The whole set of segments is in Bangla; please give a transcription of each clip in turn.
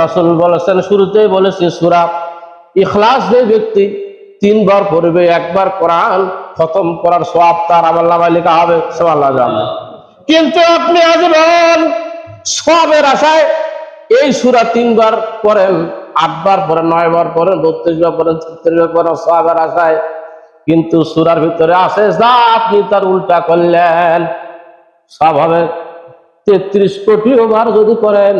রাসুল বলেছেন, শুরুতেই বলেছে সুরা ইখলাস যে ব্যক্তি তিনবার পড়বে, একবার কোরআন, খতম করার সব তার আমার লেখা হবে সব জানে। কিন্তু আপনি আজ সবের আশায় এই সুরা তিনবার পড়েন, আটবার পড়েন, নয়বার পড়েন বত্রিশ বার পড়েন ছত্রিশ বার পড়েন সবের আশায়। কিন্তু সুরার ভিতরে আছে যা আপনি তার উল্টা করলেন। সব হবে তেত্রিশ কোটি বার যদি করেন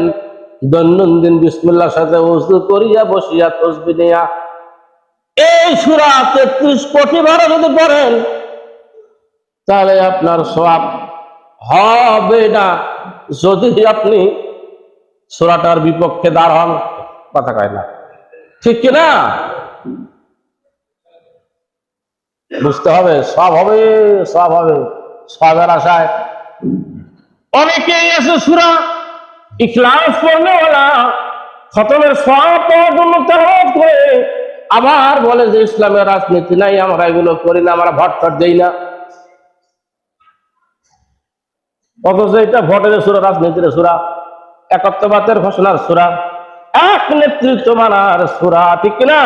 দৈনন্দিন বিসমুল্লার সাথে উজু করিয়া বসিয়া তসবি নিয়া এই সুরা তেত্রিশ কোটি বার যদি পড়েন, তাহলে আপনার সব হবে না। যদি আপনি সুরাটার বিপক্ষে দাঁড় হন, কথা কয় না। ঠিক কিনা বুঝতে হবে সব হবে সব হবে। সবের আশায় অনেকেই আছে সুরা ইখলাস পড়লে ওলা খতমের সব করে আবার বলে যে ইসলামের রাজনীতি নাই, আমরা এগুলো করি না, আমরা ভোট টট দেই না। অথচ এটা ভোটের সুরা, রাজনীতির সুরা, একত্ববাদের ঘোষণার সুরা, এক নেতৃত্ব মানার সুরা, ঠিক না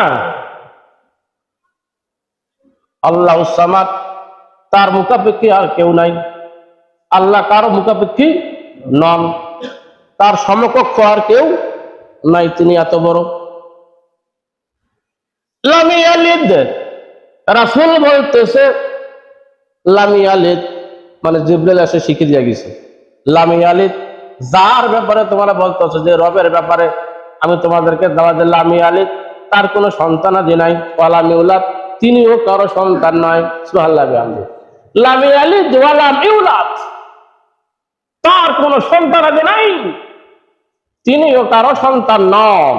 আল্লাহ সামাদ, তার মুখাপেক্ষী আর কেউ নাই। আল্লাহ কারও মুখাপেক্ষী নন। তার সমকক্ষ আর কেউ নাই, তিনি এত বড়। রাসুল বলতেছে, লামি আলিদ মানে জিব্রাইল এসে শিখে দিয়ে গেছে। লামি আলিদ যার ব্যাপারে তোমরা বলতেছো যে রবের ব্যাপারে আমি তোমাদেরকে দাওয়া দিলাম লামি আলিদ তার কোনো সন্তান আদি নাই। ওয়ালামি উলাদ তিনিও কারও সন্তান নয়। সুহাল্লাহ আলী লামি আলিদ ওয়ালাম তার কোনো সন্তান আদি নাই। তিনিও কারও সন্তান নন।